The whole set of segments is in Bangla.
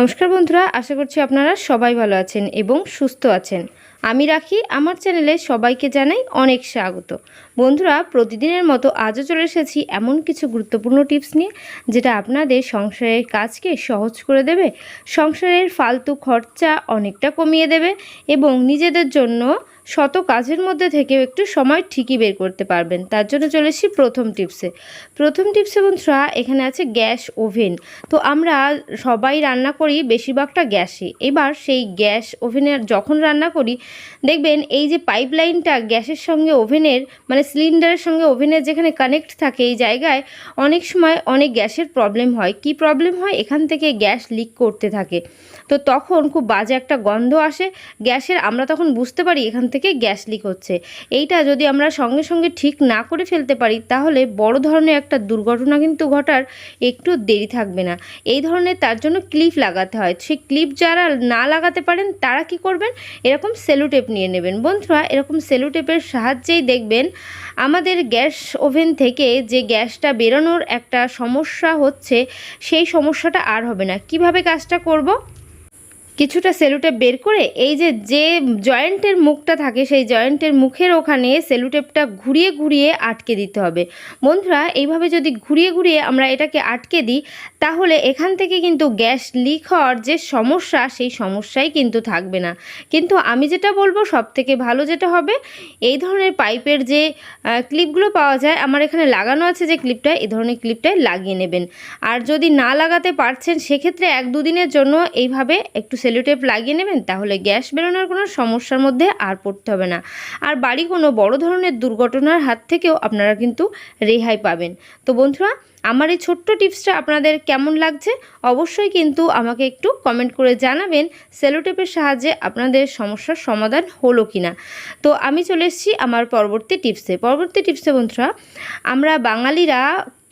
নমস্কার বন্ধুরা, আশা করছি আপনারা সবাই ভালো আছেন এবং সুস্থ আছেন। আমি রাখি, আমার চ্যানেলে সবাইকে জানাই অনেক স্বাগত। বন্ধুরা, প্রতিদিনের মতো আজও চলে এসেছি এমন কিছু গুরুত্বপূর্ণ টিপস নিয়ে, যেটা আপনাদের সংসারের কাজকে সহজ করে দেবে, সংসারের ফালতু খরচা অনেকটা কমিয়ে দেবে এবং নিজেদের জন্য শত কাজের মধ্যে থেকেও একটু সময় ঠিকই বের করতে পারবেন। তার জন্য চলে এসেছি প্রথম টিপসে। প্রথম টিপসে বন্ধুরা এখানে আছে গ্যাস ওভেন। তো আমরা সবাই রান্না করি, বেশিরভাগটা গ্যাসে। এবার সেই গ্যাস ওভেনের যখন রান্না করি, দেখবেন এই যে পাইপ লাইনটা গ্যাসের সঙ্গে ওভেনের মানে সিলিন্ডারের সঙ্গে ওভেনের যেখানে কানেক্ট থাকে এই জায়গায়, অনেক সময় অনেক গ্যাসের প্রবলেম হয়। কি প্রবলেম হয়? এখান থেকে গ্যাস লিক করতে থাকে। তো তখন খুব বাজে একটা গন্ধ আসে। গ্যাসের, আমরা তখন বুঝতে পারি এখান থেকে গ্যাস লিক হচ্ছে। এইটা যদি আমরা সঙ্গে সঙ্গে ঠিক না করে ফেলতে পারি, তাহলে বড় ধরনের একটা দুর্ঘটনা কিন্তু ঘটার একটু দেরি থাকবে না। এই ধরনের তার জন্য ক্লিপ লাগাতে হয়। সেই ক্লিপ যারা না লাগাতে পারেন, তারা কি করবেন? এরকম সেলুটেপ নিয়ে নেবেন। বন্ধুরা, এরকম সেলুটেপের সাহায্যেই দেখবেন আমাদের গ্যাস ওভেন থেকে যে গ্যাসটা বেরোনোর একটা সমস্যা হচ্ছে, সেই সমস্যাটা আর হবে না। কীভাবে কাজটা করব? কিছুটা সেলুটেপ বের করে এই যে যে জয়েন্টের মুখটা থাকে, সেই জয়েন্টের মুখের ওখানে সেলুটেপটা ঘুরিয়ে ঘুরিয়ে আটকে দিতে হবে। বন্ধুরা, এইভাবে যদি ঘুরিয়ে ঘুরিয়ে আমরা এটাকে আটকে দিই, তাহলে এখান থেকে কিন্তু গ্যাস লিক হওয়ার যে সমস্যা, সেই সমস্যাই কিন্তু থাকবে না। কিন্তু আমি যেটা বলব সব থেকে ভালো যেটা হবে, এই ধরনের পাইপের যে ক্লিপগুলো পাওয়া যায়, আমার এখানে লাগানো আছে যে ক্লিপটা এই ধরনের ক্লিপটাই লাগিয়ে নেবেন। আর যদি না লাগাতে পারছেন, সেক্ষেত্রে এক দুদিনের জন্য এইভাবে একটু সেলুটেপ লাগিয়ে নেবেন, তাহলে গ্যাস বেরোনোর কোনো সমস্যার মধ্যে আর পড়তে হবে না। আর বাড়ি কোনো বড় ধরনের দুর্ঘটনার হাত থেকেও আপনারা কিন্তু রেহাই পাবেন। তো বন্ধুরা আমার এই ছোট্ট টিপসটা আপনাদের কেমন লাগছে অবশ্যই কিন্তু আমাকে একটু কমেন্ট করে জানাবেন, সেলোটেপের সাহায্যে আপনাদের সমস্যার সমাধান হলো কি না তো আমি চলে এসেছি আমার পরবর্তী টিপসে। পরবর্তী টিপসে বন্ধুরা, আমরা বাঙালিরা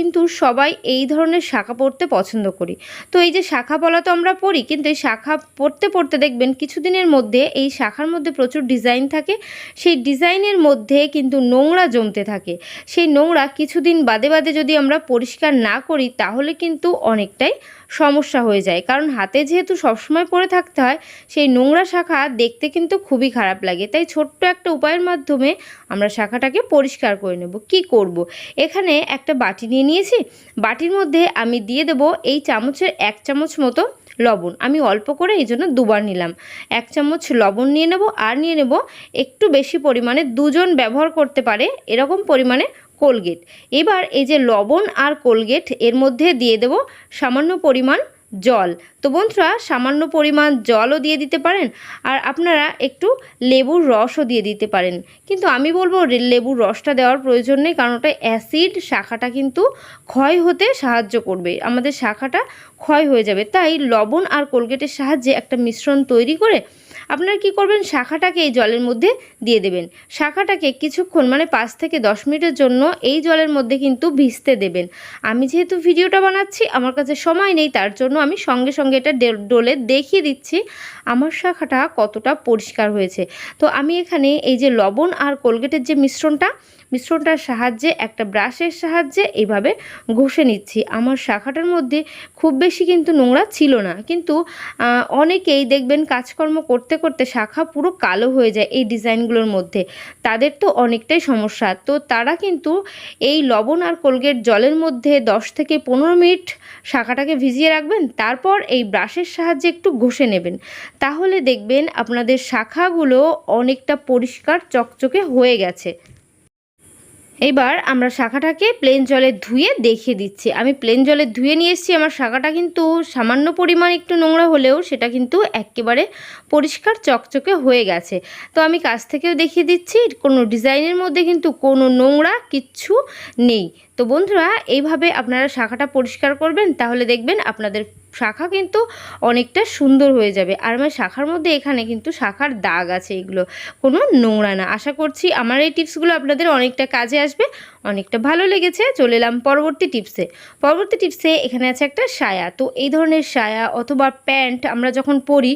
কিন্তু সবাই এই ধরনের শাখা পড়তে পছন্দ করি। তো এই যে শাখা পলা তো আমরা পড়ি, কিন্তু এই শাখা পড়তে পড়তে দেখবেন কিছুদিনের মধ্যে এই শাখার মধ্যে প্রচুর ডিজাইন থাকে, সেই ডিজাইনের মধ্যে কিন্তু নোংরা জমতে থাকে। সেই নোংরা কিছুদিন বাদে বাদে যদি আমরা পরিষ্কার না করি, তাহলে কিন্তু অনেকটাই সমস্যা হয়ে যায়। কারণ হাতে যেহেতু সবসময় পরে থাকতে হয়, সেই নোংরা শাখা দেখতে কিন্তু খুবই খারাপ লাগে। তাই ছোট্ট একটা উপায়ের মাধ্যমে আমরা শাখাটাকে পরিষ্কার করে নেব। কি করব। এখানে একটা বাটি নিয়ে নিয়েছি। বাটির মধ্যে আমি দিয়ে দেব এই চামচের এক চামচ মতো লবণ। আমি অল্প করে এই জন্য দুবার নিলাম। এক চামচ লবণ নিয়ে নেব আর নিয়ে নেব একটু বেশি পরিমাণে। দুজন ব্যবহার করতে পারে, এরকম পরিমাণে কোলগেট। এবার এই যে লবণ আর কোলগেট, এর মধ্যে দিয়ে দেব সামান্য পরিমাণ জল। তো বন্ধুরা, সামান্য পরিমাণ জলও দিয়ে দিতে পারেন আর আপনারা একটু লেবুর রসও দিয়ে দিতে পারেন। কিন্তু আমি বলব লেবুর রসটা দেওয়ার প্রয়োজন নেই, কারণ ওটা অ্যাসিড, শাখাটা কিন্তু ক্ষয় হতে সাহায্য করবে। আমাদের শাখাটা ক্ষয় হয়ে যাবে। তাই লবণ আর কোলগেটের সাহায্যে একটা মিশ্রণ তৈরি করে আপনারা কি করবেন? শাখাটাকে এই জলের মধ্যে দিয়ে দেবেন। শাখাটাকে কিছুক্ষণ মানে পাঁচ থেকে দশ মিনিটের জন্য এই জলের মধ্যে কিন্তু ভিজতে দেবেন। আমি যেহেতু ভিডিওটা বানাচ্ছি, আমার কাছে সময় নেই, তার জন্য আমি সঙ্গে সঙ্গে এটা ডোলে দেখিয়ে দিচ্ছি আমার শাখাটা কতটা পরিষ্কার হয়েছে। তো আমি এখানে এই যে লবণ আর কোলগেটের যে মিশ্রণটা, মিশ্রণটার সাহায্যে একটা ব্রাশের সাহায্যে এইভাবে ঘষে নিচ্ছি। আমার শাখাটার মধ্যে খুব বেশি কিন্তু নোংরা ছিল না। কিন্তু অনেকেই দেখবেন কাজকর্ম করতে করতে শাখা পুরো কালো হয়ে যায় এই ডিজাইনগুলোর মধ্যে। তাদের তো অনেকটাই সমস্যা। তো তারা কিন্তু এই লবণ আর কোলগেট জলের মধ্যে দশ থেকে পনেরো মিনিট শাখাটাকে ভিজিয়ে রাখবেন, তারপর এই ব্রাশের সাহায্যে একটু ঘষে নেবেন। তাহলে দেখবেন আপনাদের শাখাগুলো অনেকটা পরিষ্কার, চকচকে হয়ে গেছে। এবার আমরা শাখাটাকে প্লেন জলে ধুয়ে দেখিয়ে দিচ্ছি। আমি প্লেন জলে ধুয়ে নিয়ে এসেছি, আমার শাখাটা কিন্তু সামান্য পরিমাণ একটু নোংরা হলেও সেটা কিন্তু একেবারে পরিষ্কার চকচকে হয়ে গেছে। তো আমি কাছ থেকেও দেখিয়ে দিচ্ছি, কোনো ডিজাইনের মধ্যে কিন্তু কোনো নোংরা কিচ্ছু নেই। তো বন্ধুরা, এইভাবে আপনারা শাখাটা পরিষ্কার করবেন, তাহলে দেখবেন আপনাদের শাখা কিন্তু অনেকটা সুন্দর হয়ে যাবে। আর আমার শাখার মধ্যে এখানে কিন্তু শাখার দাগ আছে এগুলো। কোনো নোংরা না। আশা করছি আমার এই টিপসগুলো আপনাদের অনেকটা কাজে আসবে। অনেকটা ভালো লেগেছে, চলে এলাম পরবর্তী টিপসে। পরবর্তী টিপসে এখানে আছে একটা সায়া। তো এই ধরনের সায়া অথবা প্যান্ট আমরা যখন পরি,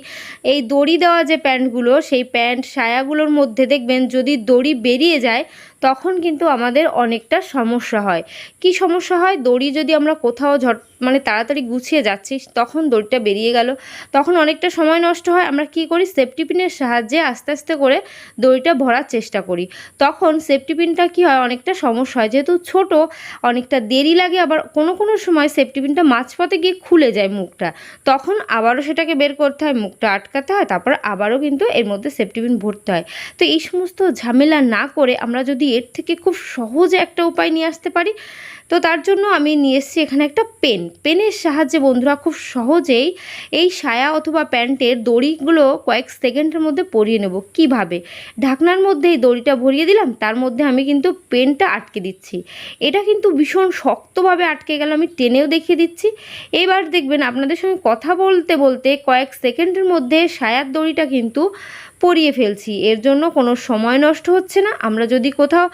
এই দড়ি দেওয়া যে প্যান্টগুলো, সেই প্যান্ট সায়াগুলোর মধ্যে দেখবেন যদি দড়ি বেরিয়ে যায়, তখন কিন্তু আমাদের অনেকটা সমস্যা হয়। কি সমস্যা হয়? দড়ি যদি আমরা কোথাও ঝট মানে তাড়াতাড়ি গুছিয়ে যাচ্ছি, তখন দড়িটা বেরিয়ে গেল। তখন অনেকটা সময় নষ্ট হয়। আমরা কি করি? সেফটি পিনের সাহায্যে আস্তে আস্তে করে দড়িটা ভরার চেষ্টা করি। তখন সেফটি পিনটা কী হয়? অনেকটা সমস্যা হয়। যেহেতু ছোট, অনেকটা দেরি লাগে, আবার কোনো কোনো সময় সেফটি পিনটা মাঝপথে গিয়ে খুলে যায় মুখটা। তখন আবারও সেটাকে বের করতে হয়, মুখটা আটকাতে হয়, তারপর আবারও কিন্তু এর মধ্যে সেফটি পিন ভরতে হয়। তো এই সমস্ত ঝামেলা না করে আমরা যদি এর থেকে খুব সহজে একটা উপায় নিয়ে আসতে পারি তো তার জন্য আমি নিয়ে এসেছি এখানে একটা পেন। পেনের সাহায্যে বন্ধুরা খুব সহজেই এই সায়া অথবা প্যান্টের দড়িগুলো কয়েক সেকেন্ডের মধ্যে পরিয়ে নেব। কীভাবে? ঢাকনার মধ্যে এই দড়িটা ভরিয়ে দিলাম, তার মধ্যে আমি কিন্তু পেনটা আটকে দিচ্ছি। এটা কিন্তু ভীষণ শক্তভাবে আটকে গেল, আমি টেনেও দেখিয়ে দিচ্ছি। এবার দেখবেন আপনাদের সঙ্গে কথা বলতে বলতে কয়েক সেকেন্ডের মধ্যে সায়ার দড়িটা কিন্তু পরিয়ে ফেলছি। এর জন্য কোনো সময় নষ্ট হচ্ছে না। আমরা যদি কোথাও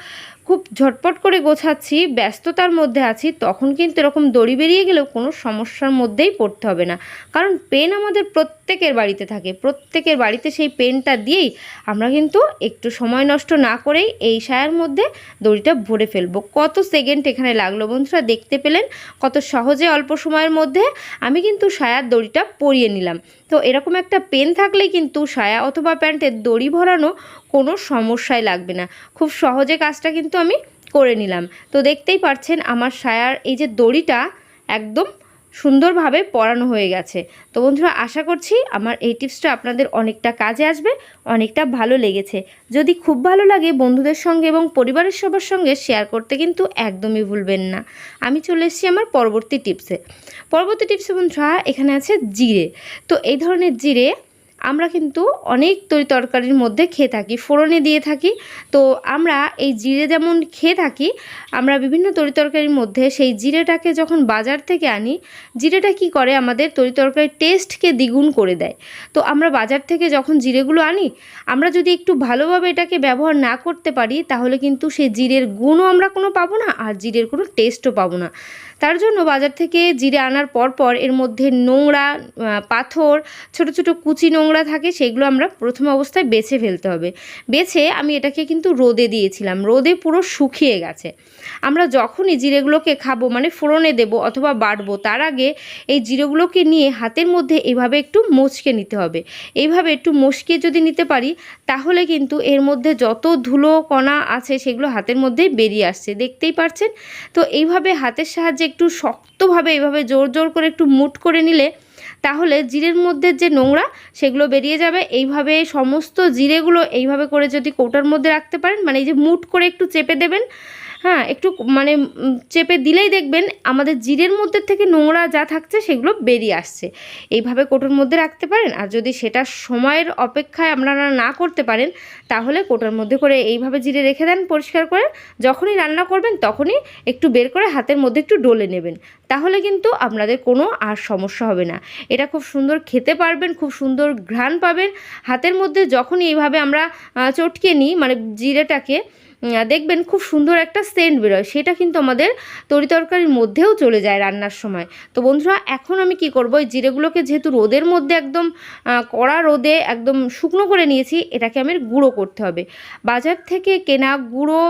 খুব ঝটপট করে গোছাচ্ছি, ব্যস্ততার মধ্যে আছি, তখন কিন্তু এরকম দড়ি বেরিয়ে গেলেও কোনো সমস্যার মধ্যেই পড়তে হবে না। কারণ পেন আমাদের প্রত্যেকের বাড়িতে থাকে। প্রত্যেকের বাড়িতে সেই পেনটা দিয়েই আমরা কিন্তু একটু সময় নষ্ট না করেই এই সায়ার মধ্যে দড়িটা ভরে ফেলব। কত সেকেন্ড এখানে লাগল বন্ধুরা, দেখতে পেলেন? কত সহজে অল্প সময়ের মধ্যে আমি কিন্তু সায়ার দড়িটা পরিয়ে নিলাম। তো এরকম একটা পেন থাকলেই কিন্তু সায়া অথবা প্যান্টের দড়ি ভরানো কোনো সমস্যায় লাগবে না। খুব সহজে কাজটা কিন্তু আমি করে নিলাম। তো দেখতেই পাচ্ছেন আমার সায়ার এই যে দড়িটা একদম সুন্দরভাবে পড়ানো হয়ে গেছে। তো বন্ধুরা, আশা করছি আমার এই টিপসটা আপনাদের অনেকটা কাজে আসবে, অনেকটা ভালো লেগেছে। যদি খুব ভালো লাগে বন্ধুদের সঙ্গে এবং পরিবারের সবার সঙ্গে শেয়ার করতে কিন্তু একদমই ভুলবেন না। আমি চলে এসেছি আমার পরবর্তী টিপসে। পরবর্তী টিপসে বন্ধুরা, এখানে আছে জিরে। তো এই ধরনের জিরে আমরা কিন্তু অনেক তরি তরকারির মধ্যে খেয়ে থাকি, ফোড়নে দিয়ে থাকি। তো আমরা এই জিরে যেমন খেয়ে থাকি, আমরা বিভিন্ন তরি তরকারির মধ্যে সেই জিরেটাকে যখন বাজার থেকে আনি, জিরেটা কি করে? আমাদের তরি তরকারির টেস্টকে দ্বিগুণ করে দেয়। তো আমরা বাজার থেকে যখন জিরেগুলো আনি, আমরা যদি একটু ভালোভাবে এটাকে ব্যবহার না করতে পারি, তাহলে কিন্তু সেই জিরের গুণও আমরা কোনো পাবো না, আর জিরের কোনো টেস্টও পাবো না। তার জন্য বাজার থেকে জিরে আনার পর পর এর মধ্যে নোংরা পাথর, ছোট ছোট কুচি নোংরা থাকে, সেগুলো আমরা প্রথম অবস্থায় বেছে ফেলতে হবে। বেছে আমি এটাকে কিন্তু রোদে দিয়েছিলাম। রোদে পুরো শুকিয়ে গেছে। আমরা যখনই জিরেগুলোকে খাব মানে ফোড়নে দেব অথবা বাটবো তার আগে এই জিরেগুলোকে নিয়ে হাতের মধ্যে এভাবে একটু মচকে নিতে হবে। এইভাবে একটু মশকে যদি নিতে পারি, তাহলে কিন্তু এর মধ্যে যত ধুলো কণা আছে, সেগুলো হাতের মধ্যেই বেরিয়ে আসছে। দেখতেই পারছেন? তো এইভাবে হাতের সাহায্যে একটু শক্তভাবে, এইভাবে জোর জোর করে একটু মুট করে নিলে তাহলে জিরের মধ্যে যে নোংরা সেগুলো বেরিয়ে যাবে। এইভাবে সমস্ত জিরেগুলো এইভাবে করে যদি কৌটার মধ্যে রাখতে পারেন মানে এই যে মুট করে একটু চেপে দেবেন হ্যাঁ একটু মানে চেপে দিলেই দেখবেন আমাদের জিরের মধ্যে থেকে নোংরা যা থাকছে সেগুলো বেরিয়ে আসছে। এইভাবে কোটোর মধ্যে রাখতে পারেন, আর যদি সেটা সময়ের অপেক্ষায় আপনারা না করতে পারেন, তাহলে কোটোর মধ্যে করে এইভাবে জিরে রেখে দেন, পরিষ্কার করে। যখনই রান্না করবেন, তখনই একটু বের করে হাতের মধ্যে একটু ডলে নেবেন। তাহলে কিন্তু আপনাদের কোনো আর সমস্যা হবে না। এটা খুব সুন্দর খেতে পারবেন, খুব সুন্দর ঘ্রাণ পাবেন। হাতের মধ্যে যখনই এইভাবে আমরা চটকে নিই মানে জিরেটাকে দেখবেন খুব সুন্দর একটা সেন্ট বেরোয়। সেটা কিন্তু আমাদের তরি তরকারির মধ্যেও চলে যায় রান্নার সময়। তো বন্ধুরা, এখন আমি কি করব? এই জিরেগুলোকে যেহেতু রোদের মধ্যে একদম কড়া রোদে একদম শুকনো করে নিয়েছি, এটাকে আমি গুঁড়ো করতে হবে। বাজার থেকে কেনা গুঁড়ো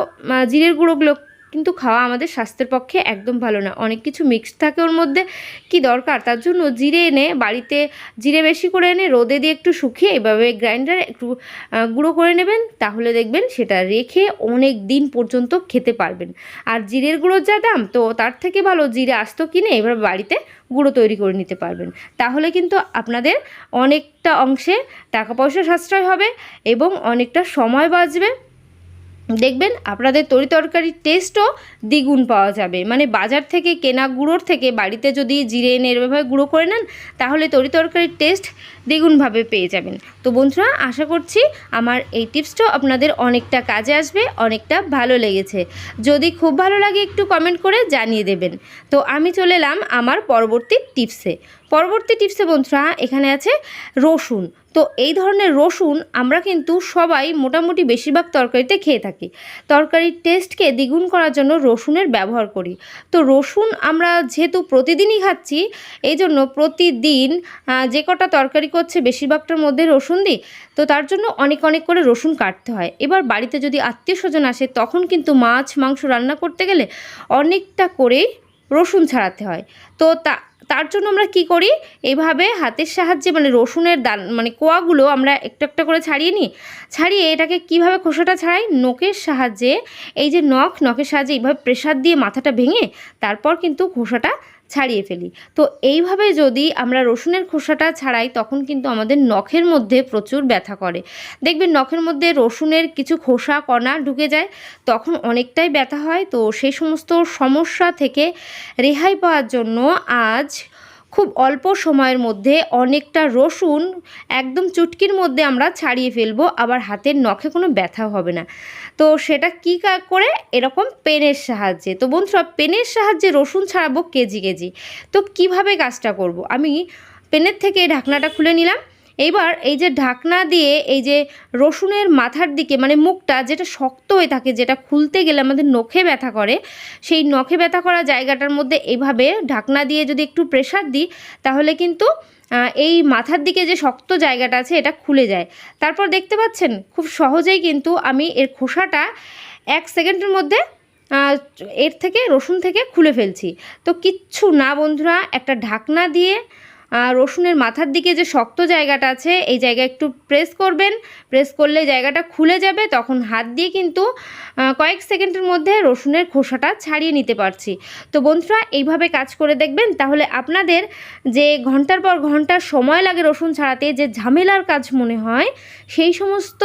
জিরের গুঁড়োগুলো কিন্তু খাওয়া আমাদের স্বাস্থ্যের পক্ষে একদম ভালো না। অনেক কিছু মিক্স থাকে ওর মধ্যে। কি দরকার? তার জন্য জিরে এনে, বাড়িতে জিরে বেশি করে এনে, রোদে দিয়ে একটু শুকিয়ে এভাবে গ্রাইন্ডারে একটু গুঁড়ো করে নেবেন, তাহলে দেখবেন সেটা রেখে অনেক দিন পর্যন্ত খেতে পারবেন। আর জিরের গুঁড়োর যা দাম, তো তার থেকে ভালো জিরে আস্ত কিনে এবার বাড়িতে গুঁড়ো তৈরি করে নিতে পারবেন। তাহলে কিন্তু আপনাদের অনেকটা অংশে টাকা পয়সা সাশ্রয় হবে এবং অনেকটা সময় বাঁচবে। দেখবেন আপনাদের তরি তরকারির টেস্টও দ্বিগুণ পাওয়া যাবে। মানে বাজার থেকে কেনা গুঁড়োর থেকে বাড়িতে যদি জিরে এনে এভাবে গুঁড়ো করে নেন, তাহলে তরি তরকারির টেস্ট দ্বিগুণভাবে পেয়ে যাবেন। তো বন্ধুরা, আশা করছি আমার এই টিপসটাও আপনাদের অনেকটা কাজে আসবে, অনেকটা ভালো লেগেছে। যদি খুব ভালো লাগে একটু কমেন্ট করে জানিয়ে দেবেন। তো আমি চলে এলাম আমার পরবর্তী টিপসে পরবর্তী টিপসে বন্ধুরা, এখানে আছে রসুন। তো এই ধরনের রসুন আমরা কিন্তু সবাই মোটামুটি বেশিরভাগ তরকারিতে খেয়ে থাকি। তরকারির টেস্টকে দ্বিগুণ করার জন্য রসুনের ব্যবহার করি। তো রসুন আমরা যেহেতু প্রতিদিনই খাচ্ছি, এই জন্য প্রতিদিন যে কটা তরকারি করছে বেশিরভাগটার মধ্যে রসুন দিই। তো তার জন্য অনেক অনেক করে রসুন কাটতে হয়। এবার বাড়িতে যদি আত্মীয় স্বজন আসে, তখন কিন্তু মাছ, মাংস রান্না করতে গেলে অনেকটা করেই রসুন ছাড়াতে হয়। তো তা তার জন্য আমরা কি করি? এইভাবে হাতের সাহায্যে মানে রসুনের দান মানে কোয়াগুলো আমরা একটু একটা করে ছাড়িয়ে নিই। ছাড়িয়ে এটাকে কীভাবে খোসাটা ছাড়াই? নখের সাহায্যে। এই যে নখ, নখের সাহায্যে এইভাবে প্রেশার দিয়ে মাথাটা ভেঙে তারপর কিন্তু খোসাটা ছাড়িয়ে ফেলি। তো এইভাবে যদি আমরা রসুনের খোসাটা ছাড়াই, তখন কিন্তু আমাদের নখের মধ্যে প্রচুর ব্যথা করে। দেখবেন নখের মধ্যে রসুনের কিছু খোসা, কণা ঢুকে যায়, তখন অনেকটাই ব্যথা হয়। তো সেই সমস্ত সমস্যা থেকে রেহাই পাওয়ার জন্য আজ খুব অল্প সময়ের মধ্যে অনেকটা রসুন একদম চুটকির মধ্যে আমরা ছাড়িয়ে ফেলব। আবার হাতের নখে কোনো ব্যথা হবে না। তো সেটা কী করে এরকম পেনের সাহায্যে। তো বন্ধুরা, পেনের সাহায্যে রসুন ছাড়াবো কেজি কেজি। তো কীভাবে কাজটা করব? আমি পেনের থেকে ঢাকনাটা খুলে নিলাম। এইবার এই যে ঢাকনা দিয়ে এই যে রসুনের মাথার দিকে মানে মুখটা যেটা শক্ত হয়ে থাকে, যেটা খুলতে গেলে আমাদের নখে ব্যথা করে, সেই নখে ব্যথা করা জায়গাটার মধ্যে এইভাবে ঢাকনা দিয়ে যদি একটু প্রেশার দিই, তাহলে কিন্তু এই মাথার দিকে যে শক্ত জায়গাটা আছে, এটা খুলে যায়। তারপর দেখতে পাচ্ছেন, খুব সহজেই কিন্তু আমি এর খোসাটা এক সেকেন্ডের মধ্যে এর থেকে রসুন থেকে খুলে ফেলছি। তো কিচ্ছু না বন্ধুরা, একটা ঢাকনা দিয়ে রসুনের মাথার দিকে যে শক্ত জায়গাটা আছে, এই জায়গায় একটু প্রেস করবেন। প্রেস করলে জায়গাটা খুলে যাবে, তখন হাত দিয়ে কিন্তু কয়েক সেকেন্ডের মধ্যে রসুনের খোসাটা ছাড়িয়ে নিতে পারছি। তো বন্ধুরা, এইভাবে কাজ করে দেখবেন, তাহলে আপনাদের যে ঘণ্টার পর ঘণ্টা সময় লাগে রসুন ছাড়াতে, যে ঝামেলার কাজ মনে হয়, সেই সমস্ত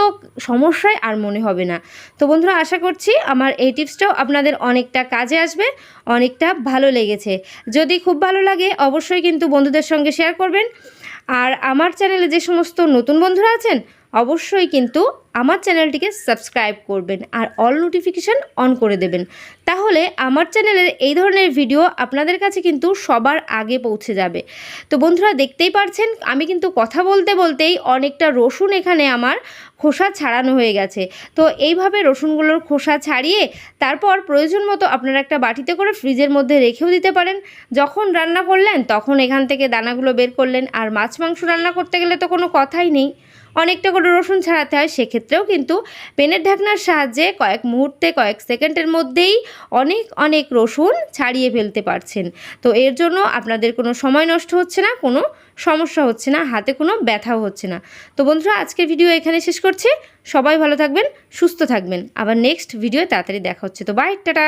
সমস্যায় আর মনে হবে না। তো বন্ধুরা, আশা করছি আমার এই টিপসটাও আপনাদের অনেকটা কাজে আসবে, অনেকটা ভালো লেগেছে। যদি খুব ভালো লাগে, অবশ্যই কিন্তু বন্ধুদের সঙ্গে শেয়ার করবেন। আর আমার চ্যানেলে যে সমস্ত নতুন বন্ধুরা আছেন অবশ্যই কিন্তু আমার চ্যানেলটিকে সাবস্ক্রাইব করবেন আর অল নোটিফিকেশান অন করে দেবেন। তাহলে আমার চ্যানেলের এই ধরনের ভিডিও আপনাদের কাছে কিন্তু সবার আগে পৌঁছে যাবে। তো বন্ধুরা দেখতেই পারছেন, আমি কিন্তু কথা বলতে বলতেই অনেকটা রসুন এখানে আমার খোসা ছাড়ানো হয়ে গেছে। তো এইভাবে রসুনগুলোর খোসা ছাড়িয়ে তারপর প্রয়োজন মতো আপনারা একটা বাটিতে করে ফ্রিজের মধ্যে রেখেও দিতে পারেন। যখন রান্না করলেন তখন এখান থেকে দানাগুলো বের করলেন। আর মাছ মাংস রান্না করতে গেলে তো কোনো কথাই নেই। অনেকটা করে রসুন ছাড়াতে হয়, সেক্ষেত্রেও কিন্তু পেনের ঢাকনার সাহায্যে কয়েক মুহূর্তে, কয়েক সেকেন্ডের মধ্যেই অনেক অনেক রসুন ছাড়িয়ে ফেলতে পারছেন। তো এর জন্য আপনাদের কোনো সময় নষ্ট হচ্ছে না, কোনো সমস্যা হচ্ছে না, হাতে কোনো ব্যথাও হচ্ছে না। তো বন্ধুরা, আজকের ভিডিও এখানে শেষ করছি। সবাই ভালো থাকবেন, সুস্থ থাকবেন। আবার নেক্সট ভিডিও তাড়াতাড়ি দেখা হচ্ছে। তো বাই টাটা!